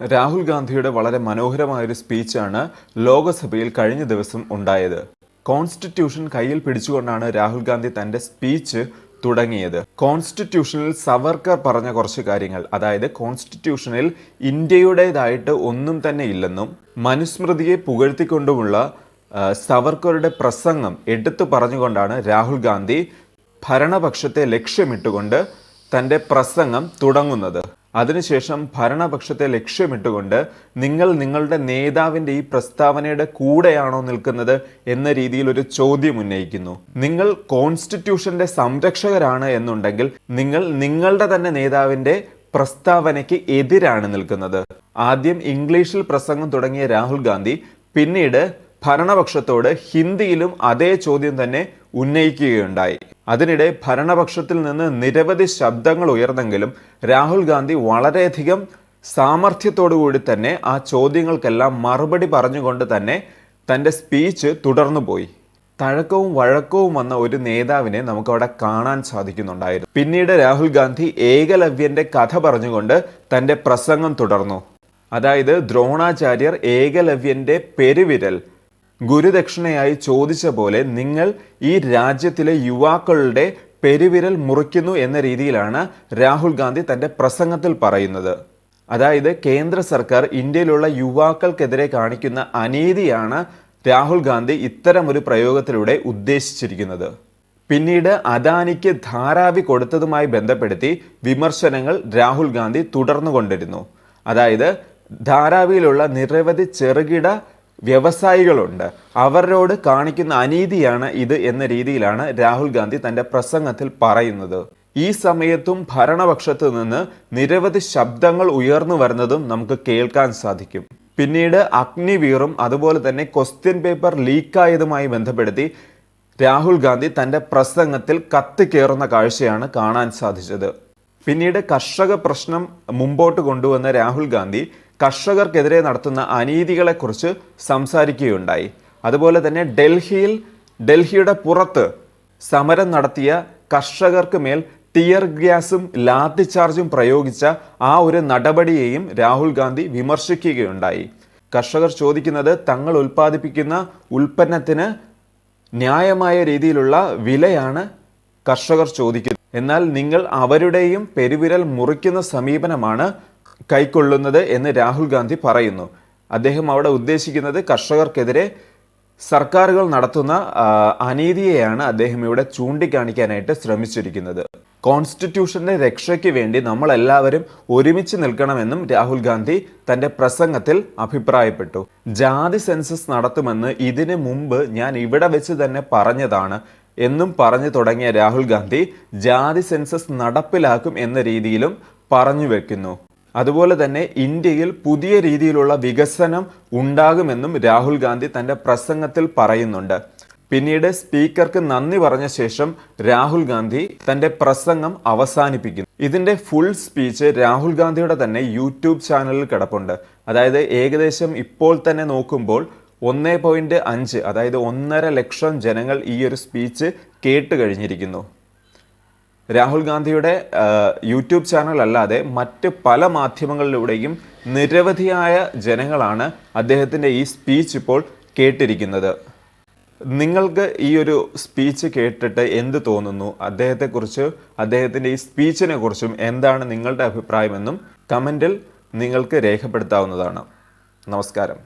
രാഹുൽ ഗാന്ധിയുടെ വളരെ മനോഹരമായൊരു സ്പീച്ചാണ് ലോകസഭയിൽ കഴിഞ്ഞ ദിവസം ഉണ്ടായത്. കോൺസ്റ്റിറ്റ്യൂഷൻ കയ്യിൽ പിടിച്ചുകൊണ്ടാണ് രാഹുൽ ഗാന്ധി തന്റെ സ്പീച്ച് തുടങ്ങിയത്. കോൺസ്റ്റിറ്റ്യൂഷനിൽ സവർക്കർ പറഞ്ഞ കുറച്ച് കാര്യങ്ങൾ. അതായത് കോൺസ്റ്റിറ്റ്യൂഷനിൽ ഇന്ത്യയുടേതായിട്ട് ഒന്നും തന്നെ ഇല്ലെന്നും മനുസ്മൃതിയെ പുകഴ്ത്തിക്കൊണ്ടുമുള്ള സവർക്കറുടെ പ്രസംഗം എടുത്തു പറഞ്ഞുകൊണ്ടാണ് രാഹുൽ ഗാന്ധി ഭരണപക്ഷത്തെ ലക്ഷ്യമിട്ടുകൊണ്ട് തന്റെ പ്രസംഗം തുടങ്ങുന്നത്. അതിനുശേഷം ഭരണപക്ഷത്തെ ലക്ഷ്യമിട്ടുകൊണ്ട് നിങ്ങൾ നിങ്ങളുടെ നേതാവിന്റെ ഈ പ്രസ്താവനയുടെ കൂടെയാണോ നിൽക്കുന്നത് എന്ന രീതിയിൽ ഒരു ചോദ്യം ഉന്നയിക്കുന്നു. നിങ്ങൾ കോൺസ്റ്റിറ്റ്യൂഷന്റെ സംരക്ഷകരാണ് എന്നുണ്ടെങ്കിൽ നിങ്ങൾ നിങ്ങളുടെ തന്നെ നേതാവിന്റെ പ്രസ്താവനയ്ക്ക് എതിരാണ് നിൽക്കുന്നത്. ആദ്യം ഇംഗ്ലീഷിൽ പ്രസംഗം തുടങ്ങിയ രാഹുൽ ഗാന്ധി പിന്നീട് ഭരണപക്ഷത്തോട് ഹിന്ദിയിലും അതേ ചോദ്യം തന്നെ ഉന്നയിക്കുകയുണ്ടായി. അതിനിടെ ഭരണപക്ഷത്തിൽ നിന്ന് നിരവധി ശബ്ദങ്ങൾ ഉയർന്നെങ്കിലും രാഹുൽ ഗാന്ധി വളരെയധികം സാമർഥ്യത്തോടുകൂടി തന്നെ ആ ചോദ്യങ്ങൾക്കെല്ലാം മറുപടി പറഞ്ഞുകൊണ്ട് തന്നെ തന്റെ സ്പീച്ച് തുടർന്നു പോയി. തഴക്കവും വഴക്കവും വന്ന ഒരു നേതാവിനെ നമുക്കവിടെ കാണാൻ സാധിക്കുന്നുണ്ടായിരുന്നു. പിന്നീട് രാഹുൽ ഗാന്ധി ഏകലവ്യന്റെ കഥ പറഞ്ഞുകൊണ്ട് തന്റെ പ്രസംഗം തുടർന്നു. അതായത് ദ്രോണാചാര്യർ ഏകലവ്യന്റെ പെരുവിരൽ ഗുരുദക്ഷിണയായി ചോദിച്ച പോലെ നിങ്ങൾ ഈ രാജ്യത്തിലെ യുവാക്കളുടെ പെരുവിരൽ മുറിക്കുന്നു എന്ന രീതിയിലാണ് രാഹുൽ ഗാന്ധി തന്റെ പ്രസംഗത്തിൽ പറയുന്നത്. അതായത് കേന്ദ്ര സർക്കാർ ഇന്ത്യയിലുള്ള യുവാക്കൾക്കെതിരെ കാണിക്കുന്ന അനീതിയാണ് രാഹുൽ ഗാന്ധി ഇത്തരമൊരു പ്രയോഗത്തിലൂടെ ഉദ്ദേശിച്ചിരിക്കുന്നത്. പിന്നീട് അദാനിക്ക് ധാരാവി കൊടുത്തതുമായി ബന്ധപ്പെടുത്തി വിമർശനങ്ങൾ രാഹുൽ ഗാന്ധി തുടർന്നുകൊണ്ടിരുന്നു. അതായത് ധാരാവിയിലുള്ള നിരവധി ചെറുകിട വ്യവസായികളുണ്ട്. അവരോട് കാണിക്കുന്ന അനീതിയാണ് ഇത് എന്ന രീതിയിലാണ് രാഹുൽ ഗാന്ധി തന്റെ പ്രസംഗത്തിൽ പറയുന്നത്. ഈ സമയത്തും ഭരണപക്ഷത്ത് നിന്ന് നിരവധി ശബ്ദങ്ങൾ ഉയർന്നു വരുന്നതും നമുക്ക് കേൾക്കാൻ സാധിക്കും. പിന്നീട് അഗ്നിവീറും അതുപോലെ തന്നെ ക്വസ്റ്റ്യൻ പേപ്പർ ലീക്കായതുമായി ബന്ധപ്പെടുത്തി രാഹുൽ ഗാന്ധി തന്റെ പ്രസംഗത്തിൽ കത്തിക്കേറുന്ന കാഴ്ചയാണ് കാണാൻ സാധിച്ചത്. പിന്നീട് കർഷക പ്രശ്നം മുമ്പോട്ട് കൊണ്ടുവന്ന രാഹുൽ ഗാന്ധി കർഷകർക്കെതിരെ നടത്തുന്ന അനീതികളെക്കുറിച്ച് സംസാരിക്കുകയുണ്ടായി. അതുപോലെ തന്നെ ഡൽഹിയിൽ ഡൽഹിയുടെ പുറത്ത് സമരം നടത്തിയ കർഷകർക്ക് മേൽ ടിയർ ഗ്യാസും ലാത്തി ചാർജും പ്രയോഗിച്ച ആ ഒരു നടപടിയെയും രാഹുൽ ഗാന്ധി വിമർശിക്കുകയുണ്ടായി. കർഷകർ ചോദിക്കുന്നത് തങ്ങൾ ഉൽപ്പാദിപ്പിക്കുന്ന ഉൽപ്പന്നത്തിന് ന്യായമായ രീതിയിലുള്ള വിലയാണ് കർഷകർ ചോദിക്കുന്നത്. എന്നാൽ നിങ്ങൾ അവരുടെയും പെരുവിരൽ മുറിക്കുന്ന സമീപനമാണ് കൈക്കൊള്ളുന്നത് എന്ന് രാഹുൽ ഗാന്ധി പറയുന്നു. അദ്ദേഹം അവിടെ ഉദ്ദേശിക്കുന്നത് കർഷകർക്കെതിരെ സർക്കാരുകൾ നടത്തുന്ന അനീതിയെയാണ് അദ്ദേഹം ഇവിടെ ചൂണ്ടിക്കാണിക്കാനായിട്ട് ശ്രമിച്ചിരിക്കുന്നത്. കോൺസ്റ്റിറ്റ്യൂഷന്റെ രക്ഷയ്ക്ക് വേണ്ടി നമ്മൾ എല്ലാവരും ഒരുമിച്ച് നിൽക്കണമെന്നും രാഹുൽ ഗാന്ധി തന്റെ പ്രസംഗത്തിൽ അഭിപ്രായപ്പെട്ടു. ജാതി സെൻസസ് നടത്തുമെന്ന് ഇതിനു മുമ്പ് ഞാൻ ഇവിടെ വെച്ച് തന്നെ പറഞ്ഞതാണ് എന്നും പറഞ്ഞു തുടങ്ങിയ രാഹുൽ ഗാന്ധി ജാതി സെൻസസ് നടപ്പിലാക്കും എന്ന രീതിയിലും പറഞ്ഞു വെക്കുന്നു. അതുപോലെ തന്നെ ഇന്ത്യയിൽ പുതിയ രീതിയിലുള്ള വികസനം ഉണ്ടാകുമെന്നും രാഹുൽ ഗാന്ധി തന്റെ പ്രസംഗത്തിൽ പറയുന്നുണ്ട്. പിന്നീട് സ്പീക്കർക്ക് നന്ദി പറഞ്ഞ ശേഷം രാഹുൽ ഗാന്ധി തന്റെ പ്രസംഗം അവസാനിപ്പിക്കുന്നു. ഇതിന്റെ ഫുൾ സ്പീച്ച് രാഹുൽ ഗാന്ധിയുടെ തന്നെ യൂട്യൂബ് ചാനലിൽ കിടപ്പുണ്ട്. അതായത് ഏകദേശം ഇപ്പോൾ തന്നെ നോക്കുമ്പോൾ ഒന്നേ പോയിന്റ് അഞ്ച് അതായത് ഒന്നര ലക്ഷം ജനങ്ങൾ ഈ ഒരു സ്പീച്ച് കേട്ട് കഴിഞ്ഞിരിക്കുന്നു. രാഹുൽ ഗാന്ധിയുടെ യൂട്യൂബ് ചാനൽ അല്ലാതെ മറ്റ് പല മാധ്യമങ്ങളിലൂടെയും നിരവധിയായ ജനങ്ങളാണ് അദ്ദേഹത്തിന്റെ ഈ സ്പീച്ച് ഇപ്പോൾ കേട്ടിരിക്കുന്നത്. നിങ്ങൾക്ക് ഈ ഒരു സ്പീച്ച് കേട്ടിട്ട് എന്ത് തോന്നുന്നു? അദ്ദേഹത്തെക്കുറിച്ച് അദ്ദേഹത്തിന്റെ ഈ സ്പീച്ചിനെ കുറിച്ചും എന്താണ് നിങ്ങളുടെ അഭിപ്രായമെന്നും കമന്റിൽ നിങ്ങൾക്ക് രേഖപ്പെടുത്താവുന്നതാണ്. നമസ്കാരം.